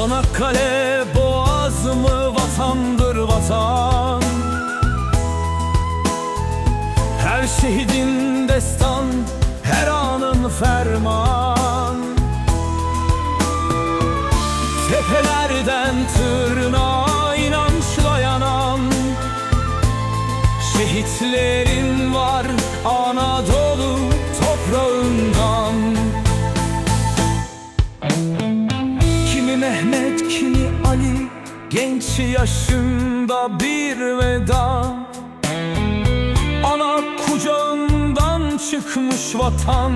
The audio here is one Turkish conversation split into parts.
Çanakkale boğaz mı vatandır vatan? Her şehidin destan Her anın ferman. Tepelerden Mehmet, kimi Ali Genç yaşında bir veda. Ana kucağından çıkmış vatan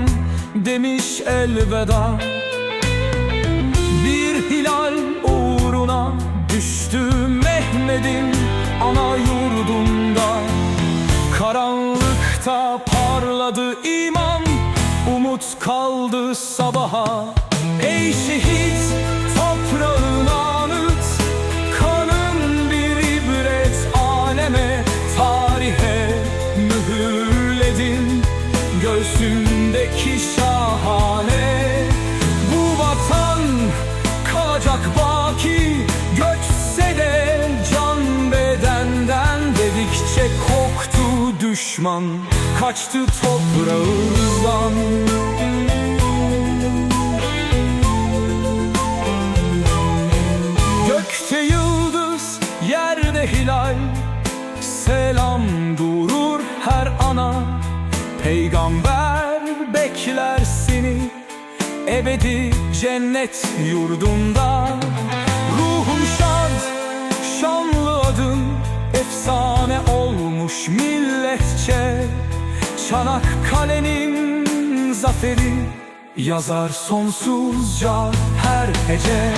Demiş elveda. Bir hilal uğruna düştü Mehmet'in ana yurdunda. Karanlıkta parladı iman Umut kaldı sabaha. Ey şehit mühürledin Göğsündeki şahane. Bu vatan kalacak baki Göçse de can bedenden Dedikçe koktu düşman. Kaçtı toprağımızdan. Gökte yıldız, yerde hilal. Selam Peygamber bekler seni Ebedi cennet yurdunda. Ruhum şad, şanlı adın Efsane olmuş milletçe. Çanakkale'nin zaferi Yazar sonsuzca her hece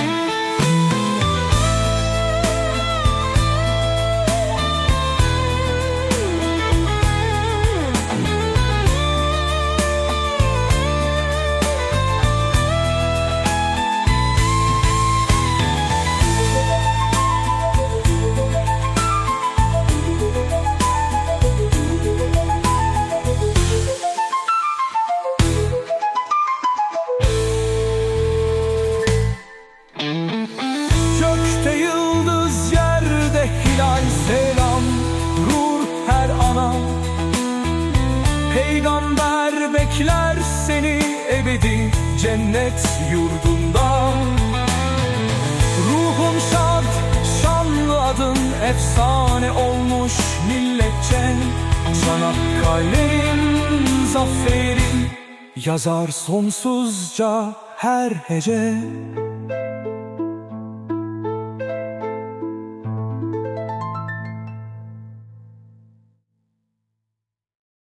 her ana Peygamber bekler seni ebedi cennet yurdunda. Ruhum şad şanlı adın efsane olmuş milletçe. Çanakkale'nin zaferi yazar sonsuzca her hece